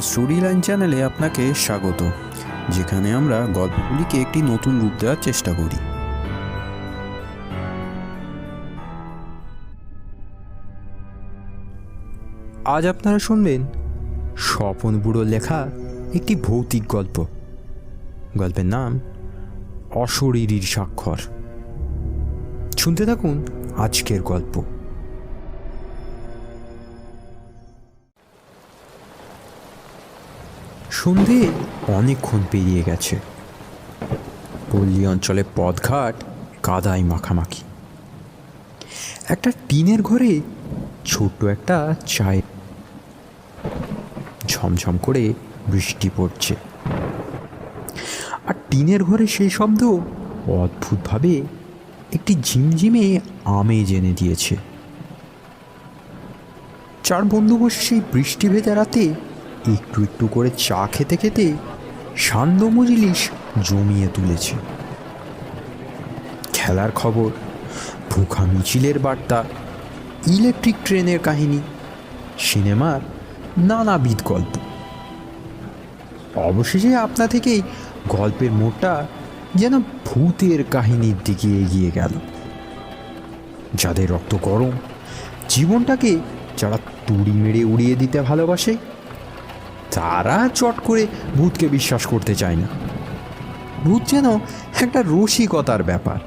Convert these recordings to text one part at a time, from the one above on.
Story line চ্যানেলে আপনাকে স্বাগত, যেখানে আমরা গল্পগুলিকে একটি নতুন রূপ দেওয়ার চেষ্টা করি। আজ আপনারা শুনবেন স্বপন বুড়ো লেখা একটি ভৌতিক গল্প। গল্পের নাম অশরীরীর স্বাক্ষর। শুনতে থাকুন আজকের গল্প। সন্ধে অনেকক্ষণ পেরিয়ে গেছে। পল্লী অঞ্চলে পদঘাট কাদায় মাখামাখি। একটা টিনের ঘরে ছোট্ট একটা চায়ের ঝমঝম করে বৃষ্টি পড়ছে। আর টিনের ঘরে সেই শব্দ অদ্ভুতভাবে একটি ঝিমঝিমে আমেজ এনে দিয়েছে। চার বন্ধু বসে সেই বৃষ্টি ভেজা রাতে একটু একটু করে চা খেতে খেতে সান্দ মজলিস জমিয়ে তুলেছে। খেলার খবর, ভুখা মিছিলের বার্তা, ইলেকট্রিক ট্রেনের কাহিনী, সিনেমার নানাবিধ গল্প। অবশেষে আপনা থেকেই গল্পের মোড়টা যেন ভূতের কাহিনীর দিকে এগিয়ে গেল। যাদের রক্ত গরম, জীবনটাকে যারা তুড়ি মেরে উড়িয়ে দিতে ভালোবাসে তারা চট করে ভূতকে বিশ্বাস করতে চায় না। ভূত যেন একটা রসিকতার ব্যাপার।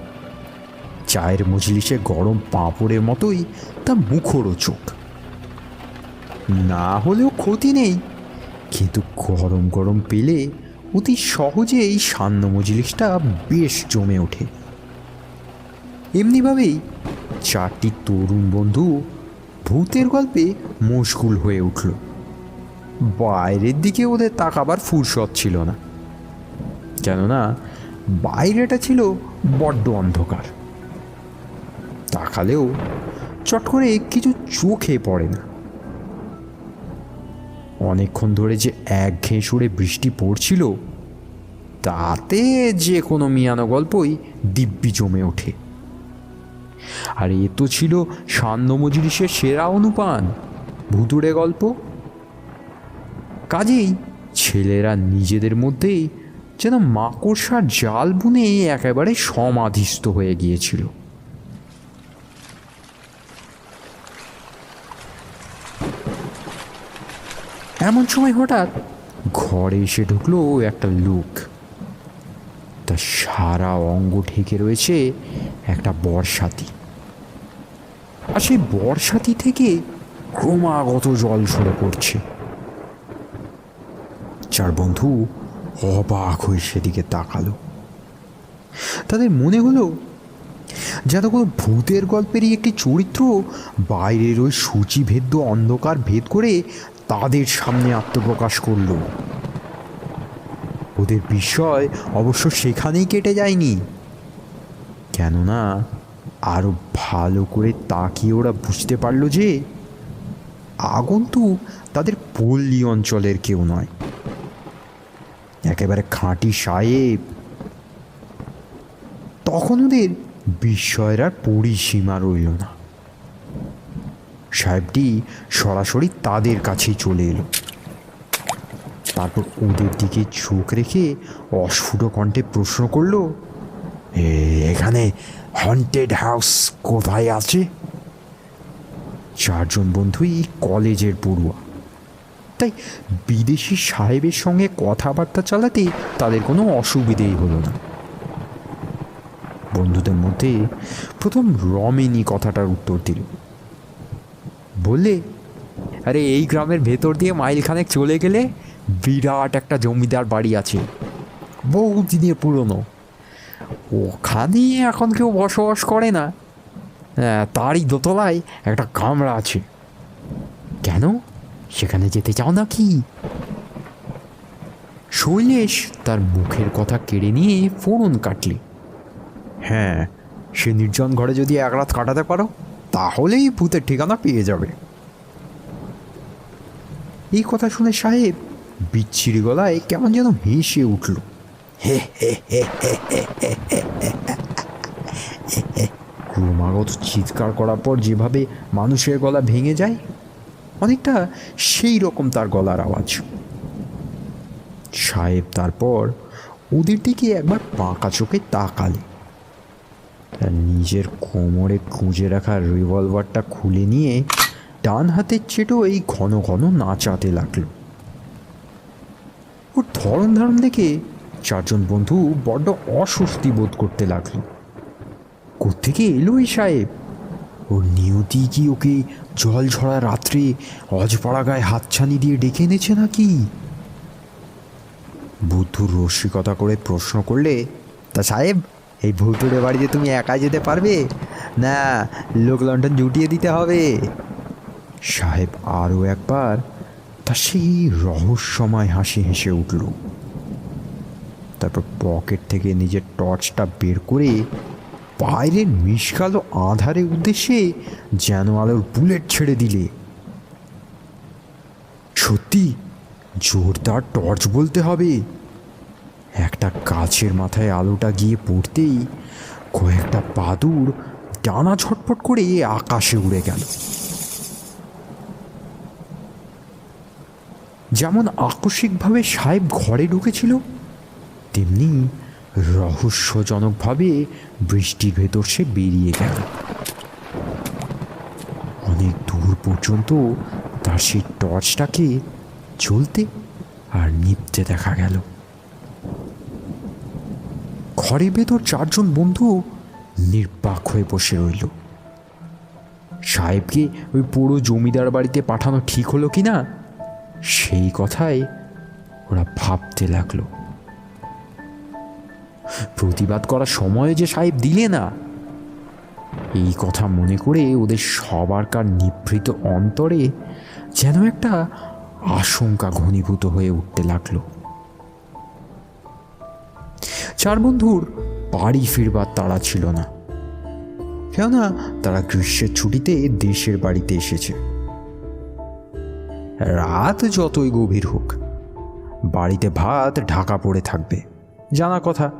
চায়ের মজলিসে গরম পাঁপড়ের মতোই তা মুখরোচক না হলেও ক্ষতি নেই, কিন্তু গরম গরম পেলে অতি সহজেই সান্ন মজলিসটা বেশ জমে ওঠে। এমনিভাবেই চারটি তরুণ বন্ধু ভূতের গল্পে মশগুল হয়ে উঠল। বাইরের দিকে ওদের তাকাবার ফুরসত ছিল না। কেননা বাইরেটা ছিল বড্ড অন্ধকার। তাকালেও চট করে কিছু চোখে পড়ে না। অনেকক্ষণ ধরে যে এক ঘেঁষুড়ে বৃষ্টি পড়ছিল, তাতে যে কোনো মিয়ানো গল্পই দিব্যি জমে ওঠে। আর এ তো ছিল সান্দ মজলিসের সেরা অনুপান, ভুতুড়ে গল্প কাজেই ছেলেরা নিজেদের মধ্যেই যেন মাকড়সার জাল বুনে একেবারে সমাধিস্থ হয়ে গিয়েছিল। এমন সময় হঠাৎ ঘরে এসে ঢুকলো একটা লোক। তার সারা অঙ্গ ঢেকে রয়েছে একটা বর্ষাতি আর সেই বর্ষাতি থেকে ক্রমাগত জল সরে পড়ছে। চার বন্ধু অবাক হয়ে সেদিকে তাকালো। তাদের মনে হলো যেন কোনো ভূতের গল্পেরই একটি চরিত্র বাইরের ওই সূচিভেদ্য অন্ধকার ভেদ করে তাদের সামনে আত্মপ্রকাশ করল। ওদের বিষয় অবশ্য সেখানেই কেটে যায়নি। কেননা আরও ভালো করে তাকিয়ে ওরা বুঝতে পারল যে আগন্তু তাদের পল্লী অঞ্চলের কেউ নয়। একেবারে খাঁটি সাহেব। তখন ওদের বিস্ময়ের আর পরিসীমা রইল না। সাহেবটি সরাসরি তাদের কাছেই চলে এলো। তারপর ওদের দিকে চোখ রেখে অস্ফুট কণ্ঠে প্রশ্ন করল, "এ- এখানে হন্টেড হাউস কোথায় আছে? চারজন বন্ধুই কলেজের পড়ুয়া। তাই বিদেশি সাহেবের সঙ্গে কথাবার্তা চালাতে তাদের কোনো অসুবিধেই হলো না। বন্ধুদের মধ্যে প্রথম রমেনি কথাটার উত্তর দিল। বললে আরে এই গ্রামের ভেতর দিয়ে মাইলখানেক চলে গেলে বিরাট একটা জমিদার বাড়ি আছে। বহু দিনের পুরনো। ওখানে এখন কেউ বসবাস করে না। হ্যাঁ, তারই দোতলায় একটা কামরা আছে। কেন? সেখানে যেতে চাও না কি শৈলেশ তার মুখের কথা কেড়ে নিয়ে ফোড়ন কাটলে হ্যাঁ সে নির্জন ঘরে যদি এক রাত কাটাতে পারো তাহলেই ভূতের ঠিকানা পেয়ে যাবে এই কথা শুনে সাহেব বিচ্ছিরি গলায় কেমন যেন হেসে উঠল ক্রমাগত চিৎকার করার পর যেভাবে মানুষের গলা ভেঙে যায় অনেকটা সেই রকম তার গলার আওয়াজ। সাহেব তারপর ওদের দিকে একবার পাকা চোখে তাকালে। তার নিজের কোমরে খুঁজে রাখা রিভলভারটা খুলে নিয়ে ডান হাতের চেটো এই ঘন ঘন নাচাতে লাগল। ওর ধরন ধারণ দেখে চারজন বন্ধু বড্ড অস্বস্তি বোধ করতে লাগল। কোত্থেকে এলো এই সাহেব? ওর নিয়তি কি ওকে জল ঝরা রাত্রে অজপাড়া গায়ে হাতছানি দিয়ে ডেকে এনেছে নাকি? বুদ্ধুর রসিকতা করে প্রশ্ন করলে, তা সাহেব, এই ভুতুরে বাড়িতে তুমি একা যেতে পারবে? না, লোক লন্ডন জুটিয়ে দিতে হবে। সাহেব আরও একবার তা সেই রহস্যময় হাসি হেসে উঠল। তারপর পকেট থেকে নিজের টর্চটা বের করে বাইরের মিশকালো আধারে উদ্দেশ্যে যেন আলোর বুলেট ছেড়ে দিলে। সত্যি জোরদার টর্চ বলতে হবে। একটা গাছের মাথায় আলোটা গিয়ে পড়তেই কয়েকটা পাদুর ডানা ছটফট করে আকাশে উড়ে গেল। যেমন আকস্মিকভাবে সাহেব ঘরে ঢুকেছিল, তেমনি রহস্যজনকভাবে বৃষ্টির ভেতর সে বেরিয়ে গেল। অনেক দূর পর্যন্ত তার সেই টর্চটাকে চলতে আর নিপতে দেখা গেল। ঘরের ভেতর চারজন বন্ধু নির্বাক হয়ে বসে রইল। সাহেবকে ওই পুরো জমিদার বাড়িতে পাঠানো ঠিক হলো কি না সেই কথাই ওরা ভাবতে লাগল। প্রতিবাদ করার সময় যে সাহেব দিলে না। এই কথা মনে করে ওদের সবারকার নিভৃত অন্তরে যেন একটা আশঙ্কা ঘনীভূত হয়ে উঠতে লাগল। চার বন্ধুর বাড়ি ফিরবার তাড়া ছিল না। কেননা তারা গ্রীষ্মের ছুটিতে দেশের বাড়িতে এসেছে। রাত যতই গভীর হোক, বাড়িতে ভাত ঢাকা পড়ে থাকবে। জানা কথা।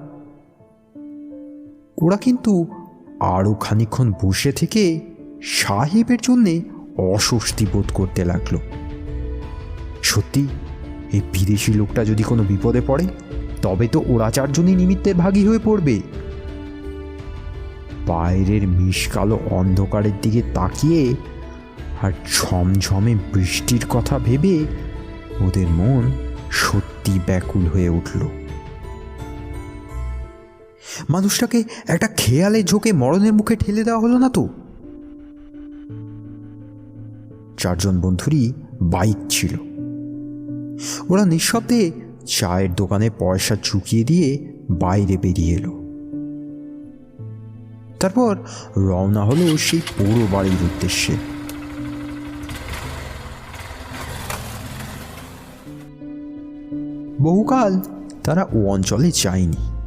ওরা কিন্তু আরও খানিক্ষণ বসে থেকে সাহেবের জন্যে অস্বস্তি বোধ করতে লাগল। সত্যি, এই বিদেশি লোকটা যদি কোনো বিপদে পড়ে, তবে তো ওরা চারজনই নিমিত্তের ভাগী হয়ে পড়বে। বাইরের মিশকালো অন্ধকারের দিকে তাকিয়ে আর ঝমঝমে বৃষ্টির কথা ভেবে ওদের মন সত্যি ব্যাকুল হয়ে উঠল। মানুষটাকে একটা খেয়ালে ঝোঁকে মরণের মুখে ঠেলে দেওয়া হলো না তো? চারজন বন্ধুরই বাইক ছিল। ওরা নিঃশব্দে চায়ের দোকানে পয়সা চুকিয়ে দিয়ে বাইরে বেরিয়ে এলো। তারপর রওনা হলো সেই পুরো বাড়ির উদ্দেশ্যে। বহুকাল তারা ও অঞ্চলে যায়নি।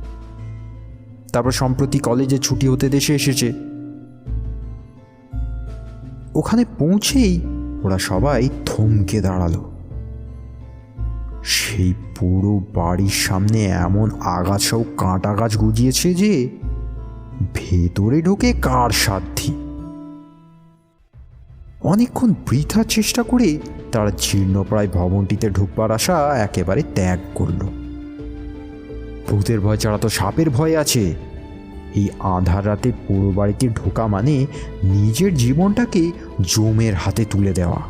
তারপর সম্প্রতি কলেজে ছুটি হতে দেশে এসেছে। ওখানে পৌঁছেই ওরা সবাই থমকে দাঁড়াল। সেই পুরো বাড়ির সামনে এমন আগাছা ও কাঁটা গাছ গুজিয়েছে যে ভেতরে ঢোকে কার সাধ্যি। অনেকক্ষণ বৃথা চেষ্টা করে তারা জীর্ণপ্রায় ভবনটিতে ঢুকবার আশা একেবারে ত্যাগ করল। ভূতের ভয় ছাড়া তো সাপের ভয় আছে। এই আধার রাতে পুরো বাড়িতে ঢোকা মানে নিজের জীবনটাকে জমের হাতে তুলে দেওয়া।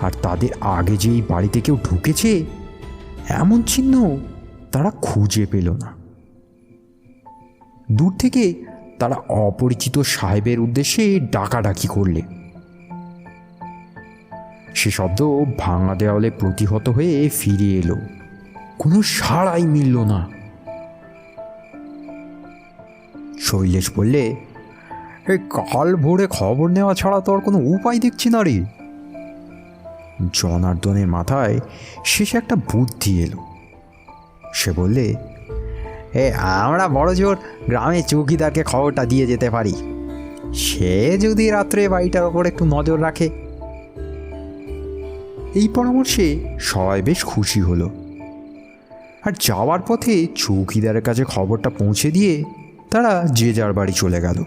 আর তাদের আগে যে এই বাড়িতে কেউ ঢুকেছে, এমন চিহ্ন তারা খুঁজে পেল না। দূর থেকে তারা অপরিচিত সাহেবের উদ্দেশ্যে ডাকাডাকি করলে। সে শব্দ ভাঙা দেওয়ালে প্রতিহত হয়ে ফিরে এলো। কোনো সাড়াই মিলল না। শৈলেশ বললে, এই কাল ভোরে খবর নেওয়া ছাড়া তো আর কোনো উপায় দেখছি না রে। জনার্দনের মাথায় শেষে একটা বুদ্ধি এলো। সে বললে, এ, আমরা বড় জোর গ্রামে চৌকিদারকে খবরটা দিয়ে যেতে পারি। সে যদি রাত্রে বাড়িটার ওপর একটু নজর রাখে। এই পরামর্শে সবাই বেশ খুশি হলো। আর যাওয়ার পথে চৌকিদারের কাছে খবরটা পৌঁছে দিয়ে তারা যে যার বাড়ি চলে গেল।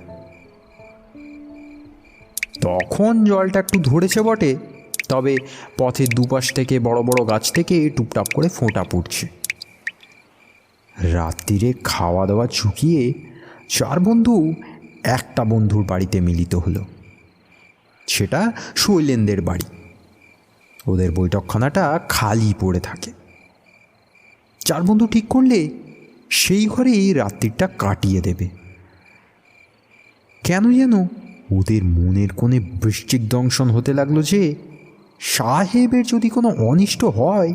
তখন জলটা একটু ধরেছে বটে, তবে পথের দুপাশ থেকে বড় বড় গাছ থেকে টুপটাপ করে ফোঁটা পড়ছে। রাত্রিরে খাওয়া দাওয়া চুকিয়ে চার বন্ধু একটা বন্ধুর বাড়িতে মিলিত হলো। সেটা শৈলেনদের বাড়ি। ওদের বৈঠকখানাটা খালি পড়ে থাকে। চার বন্ধু ঠিক করলে সেই ঘরে এই রাত্রিটা কাটিয়ে দেবে। কেন যেন ওদের মনের কোণে বৃশ্চিক দংশন হতে লাগল যে সাহেবের যদি কোনো অনিষ্ট হয়,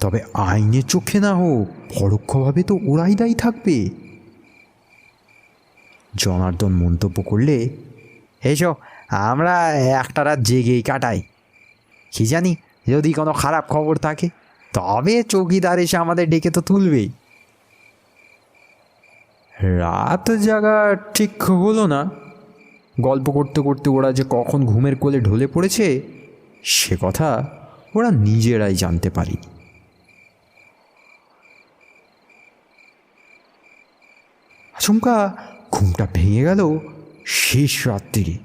তবে আইনের চোখে না হোক, পরোক্ষভাবে তো ওরাই দায়ী থাকবে। জনার্দন মন্তব্য করলে, এসো, আমরা একটা রাত জেগেই কাটাই। কি জানি যদি কোনো খারাপ খবর থাকে তবে চৌকিদার এসে আমাদের ডেকে তো তুলবেই। রাত জাগা ঠিক হলো না। গল্প করতে করতে ওরা যে কখন ঘুমের কোলে ঢলে পড়েছে, সে কথা ওরা নিজেরাই জানতে পারেনি আচমকা ঘুমটা ভেঙে গেল শেষ রাত্রিরে।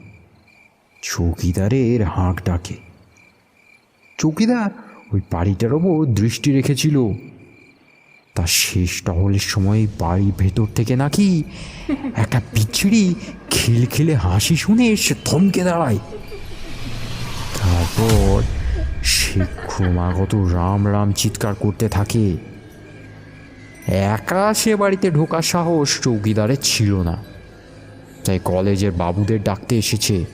চৌকিদারের হাঁক ডাকে। চৌকিদার ওই বাড়িটার ওপর দৃষ্টি রেখেছিল। তার শেষ টহলের সময় বাড়ির ভেতর থেকে নাকি একটা বিচ্ছিরি খিলখিলে হাসি শুনে সে থমকে দাঁড়ায়। তারপর সে ক্রমাগত রাম রাম চিৎকার করতে থাকে। একা সে বাড়িতে ঢোকার সাহস চৌকিদারের ছিল না। তাই কলেজের বাবুদের ডাকতে এসেছে।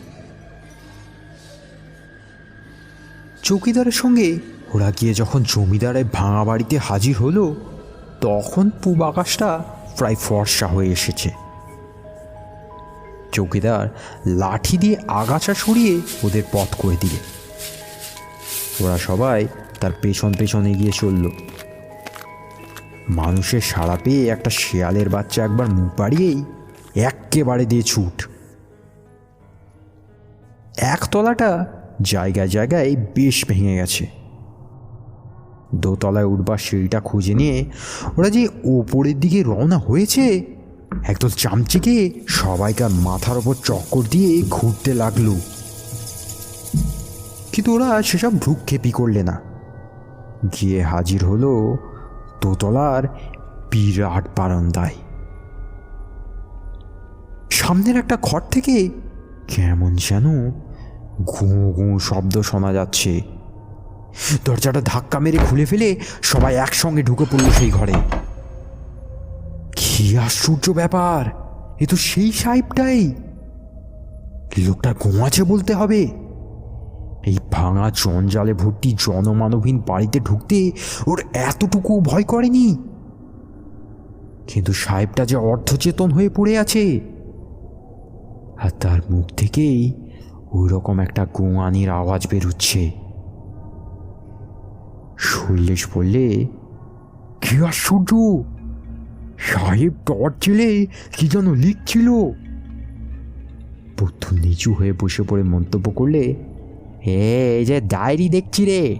চৌকিদারের সঙ্গে ওরা গিয়ে যখন জমিদারের ভাঙা বাড়িতে হাজির হলো, তখন পূব আকাশটা প্রায় ফর্সা হয়ে এসেছে। চৌকিদার লাঠি দিয়ে আগাছা সরিয়ে ওদের পথ করে দিলে। ওরা সবাই তার পেছন পেছন এগিয়ে চলল। মানুষের সাড়া পেয়ে একটা শেয়ালের বাচ্চা একবার মুখ বাড়িয়েই এক্কেবারে দিয়ে ছুট। একতলাটা জায়গায় জায়গায় বেশ ভেঙে গেছে। দোতলায় উঠবার সিঁড়িটা খুঁজে নিয়ে ওরা যে ওপরের দিকে রওনা হয়েছে, একদল চামচিকে সবাইকার মাথার ওপর চক্কর দিয়ে ঘুরতে লাগল। কিন্তু ওরা সেসব ভ্রুক্ষেপই করলে না। গিয়ে হাজির হলো দোতলার বিরাট বারান্দায়। সামনের একটা ঘর থেকে কেমন যেন ঘুঁ ঘুঁ শব্দ শোনা যাচ্ছে। দরজাটা ধাক্কা মেরে খুলে ফেলে সবাই একসঙ্গে ঢুকে পড়ল সেই ঘরে। কি আশ্চর্য ব্যাপার! এ তো সেই সাহেবটাই! লোকটা ঘুমাচ্ছে বলতে হবে। এই ভাঙা জঞ্জালে ভর্তি জনমানবহীন বাড়িতে ঢুকতে ওর এতটুকু ভয় করেনি। কিন্তু সাহেবটা যে অর্ধচেতন হয়ে পড়ে আছে। আর তার মুখ থেকেই ওই রকম একটা গোয়ানির আওয়াজ বেরোচ্ছে। শৈলেশ বললে, কি আশ্চর্য! সাহেব টর্চ জেলে কি যেন লিখছিল? বুদ্ধ নিচু হয়ে বসে পড়ে মন্তব্য করলে, এ, এই যে ডায়েরি দেখছি রে,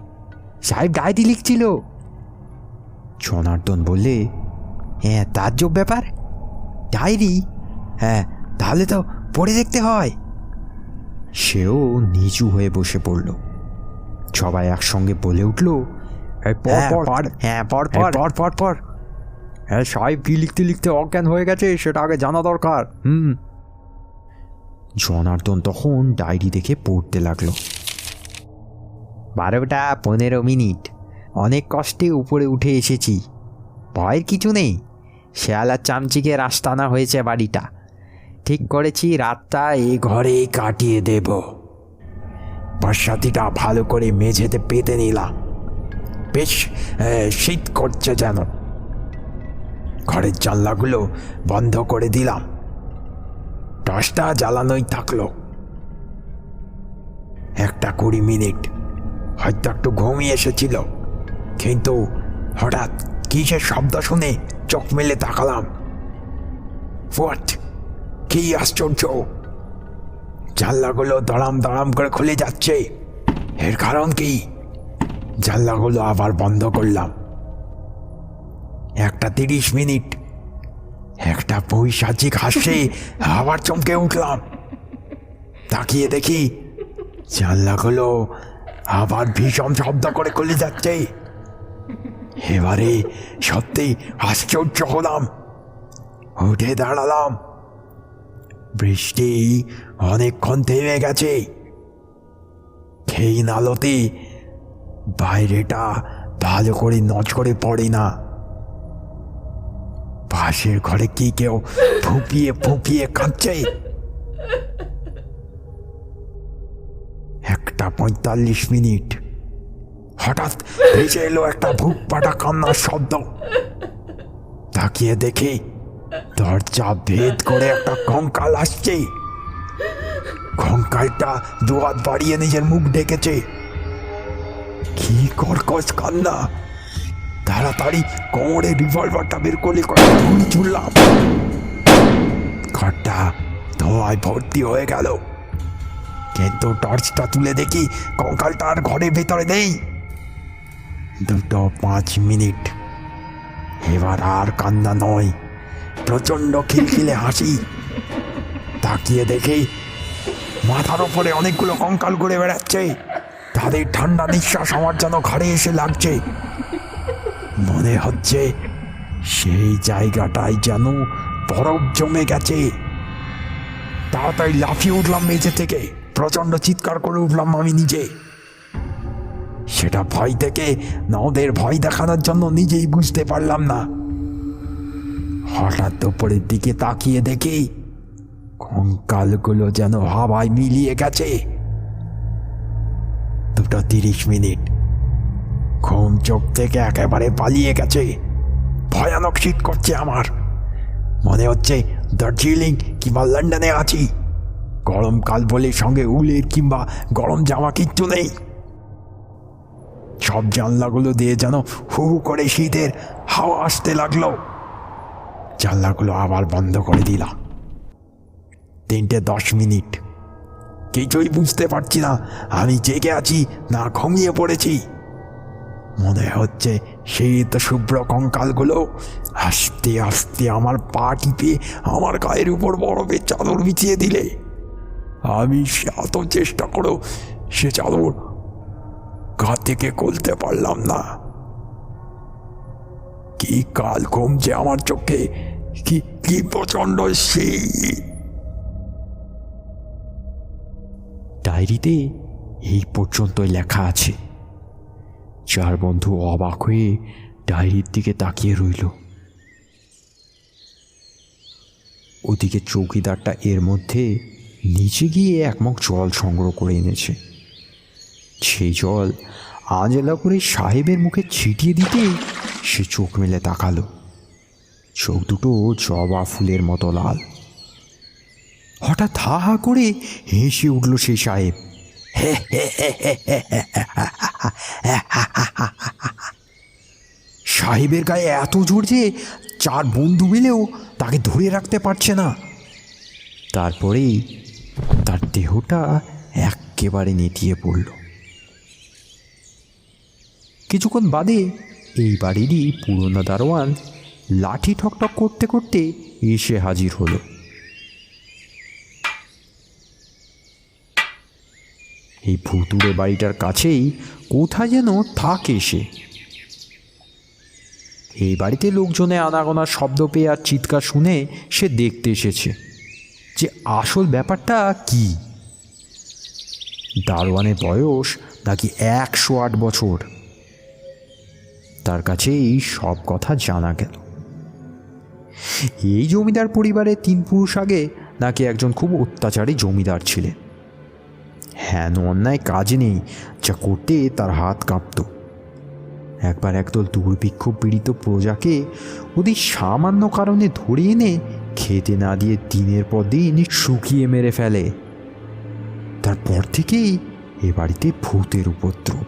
সাহেব ডায়েরি লিখছিল। জনার্দন বললে হ্যাঁ তাজ্জব ব্যাপার, ডায়েরি? হ্যাঁ তাহলে তো পড়ে দেখতে হয়। সেও নিচু হয়ে বসে পড়ল। সবাই একসঙ্গে বলে উঠল হ্যাঁ পর হ্যাঁ পর পর। পর পর পর। হ্যাঁ সাহেব কি লিখতে লিখতে অজ্ঞান হয়ে গেছে সেটা আগে জানা দরকার। হুম। জনার্দন তখন ডায়েরি দেখে পড়তে লাগল। বারোটা পনেরো মিনিট। অনেক কষ্টে উপরে উঠে এসেছি। ভয়ের কিছু নেই। শেয়ালার চামচিকে রাস্তানা হয়েছে বাড়িটা। ঠিক করেছি রাতটা এই ঘরেই কাটিয়ে দেব। বর্ষাতিটা ভালো করে মেঝেতে পেতে নিলাম। বেশ শীত করছে যেন। ঘরের জানলাগুলো বন্ধ করে দিলাম। টসটা জ্বালানোই থাকল। একটা কুড়ি মিনিট, হয়তো একটু ঘুমিয়ে এসেছিল। কিন্তু হঠাৎ কিসের শব্দ শুনে চোখ মেলে তাকালাম। হোয়াট? কি আশ্চর্য! জানলাগুলো দড়াম দড়াম করে খুলে যাচ্ছে। এর কারণ কি? জানলাগুলো আবার বন্ধ করলাম। একটা তিরিশ মিনিট, একটা পৈশাচিক হাসে আবার চমকে উঠলাম। তাকিয়ে দেখি জানলাগুলো আবার ভীষণ শব্দ করে কলে যাচ্ছে। এবারে সত্যি আশ্চর্য হলাম। উঠে দাঁড়ালাম। বৃষ্টি অনেকক্ষণ থেমে গেছে। খেই আলোতে বাইরেটা ভালো করে নজরে পড়ে না। পাশের ঘরে কি কেউ ফুপিয়ে ফুপিয়ে কাঁদছে? একটা পঁয়তাল্লিশ মিনিট। হঠাৎ ভেসে এলো একটা ভুক পাটা কান্নার শব্দ। তাকিয়ে দেখি দরজা ভেদ করে একটা কঙ্কাল আসছে। কঙ্কালটা দুহাত বাড়িয়ে নিজের মুখ ডেকেছে কি কর্কশ কান্না? তাড়াতাড়ি কোমরে রিভলভারটা বের করে কয়েকটা গুলি ছুড়লাম। ঘরটা ধোঁয়ায় ভর্তি হয়ে গেল। কিন্তু টর্চটা তুলে দেখি কঙ্কালটা আর ঘরের ভেতরে নেই। দুটো পাঁচ মিনিট। এবার আর কান্না নয়। প্রচণ্ড খিলখিলে হাসি। তাকিয়ে দেখি মাথার ওপরে অনেকগুলো কঙ্কাল ঘুরে বেড়াচ্ছে। তাদের ঠান্ডা নিঃশ্বাস আমার যেন ঘরে এসে লাগছে। মনে হচ্ছে সেই জায়গাটায় যেন বরফ জমে গেছে। তাড়াতাড়ি লাফিয়ে উঠলাম মেঝে থেকে। প্রচণ্ড চিৎকার করে উঠলাম আমি নিজে। সেটা ভয় থেকে না ওদের ভয় দেখানোর জন্য নিজেই বুঝতে পারলাম না। হঠাৎ উপরের দিকে তাকিয়ে দেখি, কঙ্কালগুলো যেন হাওয়ায় মিলিয়ে গেছে। দুটো তিরিশ মিনিট। ঘুম চোখ থেকে একেবারে পালিয়ে গেছে। ভয়ানক শীত করছে আমার। মনে হচ্ছে দার্জিলিং কিংবা লন্ডনে আছি। গরমকাল বলে সঙ্গে উলের কিংবা গরম জামা কিচ্ছু নেই। সব জানলাগুলো দিয়ে যেন হু হু করে শীতের হাওয়া আসতে লাগল। জানলাগুলো আবার বন্ধ করে দিলাম। তিনটে দশ মিনিট। কিছুই বুঝতে পারছি না। আমি জেগে আছি, না ঘুমিয়ে পড়েছি। মনে হচ্ছে শীত শুভ্র কঙ্কালগুলো আস্তে আস্তে আমার পা টিপে আমার গায়ের উপর বরফের চাদর বিছিয়ে দিলে। আমি এত চেষ্টা করেও সে চাদর গা থেকে খুলতে পারলাম না। কি কাল কমছে আমার চোখে, কি কি প্রচণ্ড শীত। ডায়েরিতে এই পর্যন্ত লেখা আছে। চার বন্ধু অবাক হয়ে ডায়েরির দিকে তাকিয়ে রইল। ওদিকে চৌকিদারটা এর মধ্যে নিচে গিয়ে একমগ জল সংগ্রহ করে এনেছে। সেই জল আঞ্জেলা করে সাহেবের মুখে ছিটিয়ে দিতে সে চোখ মেলে তাকালো। চোখ দুটো জবা ফুলের মতো লাল। হঠাৎ হা হা করে হেসে উঠল সেই সাহেব। সাহেবের গায়ে এত জোর যে চার বন্ধু মিলেও তাকে ধরে রাখতে পারছে না। তারপরেই তার দেহটা একেবারে নেতিয়ে পড়ল। কিছুক্ষণ বাদে এই বাড়িরই পুরনো দারোয়ান লাঠি ঠকঠক করতে করতে এসে হাজির হলো। এই ভুতুড়ে বাড়িটার কাছেই কোথায় যেন থাকে সে। এই বাড়িতে লোকজনে আনাগোনার শব্দ পেয়ে আর চিৎকার শুনে সে দেখতে এসেছে যে আসল ব্যাপারটা কি। দারোয়ানের বয়স নাকি একশো আট বছর। তার কাছে এই সব কথা জানা গেল। এই জমিদার পরিবারে তিন পুরুষ আগে নাকি একজন খুব অত্যাচারী জমিদার ছিলেন। হেন অন্যায় কাজ নেই, যা করতে তার হাত কাঁপত। একবার একদল দুর্ভিক্ষ পীড়িত প্রজাকে ওদের সামান্য কারণে ধরে এনে খেতে না দিয়ে দিনের পর দিন শুকিয়ে মেরে ফেলে। তারপর থেকেই এ বাড়িতে ভূতের উপদ্রব।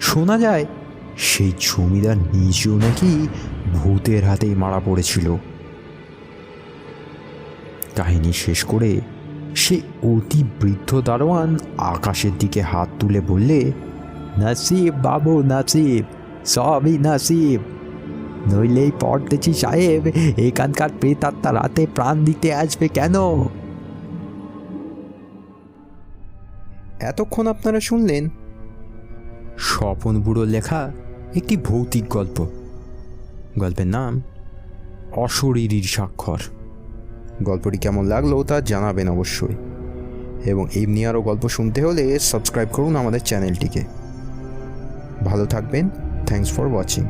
শোনা যায়, সেই জমিদার নিজেও নাকি ভূতের হাতেই মারা পড়েছিল। কাহিনী শেষ করে সে অতি বৃদ্ধ দারোয়ান আকাশের দিকে হাত তুলে বললে, নাসিব বাবু, নাসিব, সবই নাসিব। নইলেই পড়তেছি সাহেব এখানকার প্রেতাত্মা রাতে প্রাণ দিতে আসবে কেন? এতক্ষণ আপনারা শুনলেন স্বপন বুড়ো লেখা একটি ভৌতিক গল্প। গল্পের নাম অশরীরীর স্বাক্ষর। গল্পটি কেমন লাগল তা জানাবেন অবশ্যই। এবং এমনি আরও গল্প শুনতে হলে সাবস্ক্রাইব করুন আমাদের চ্যানেলটিকে। ভালো থাকবেন, থ্যাংকস ফর ওয়াচিং।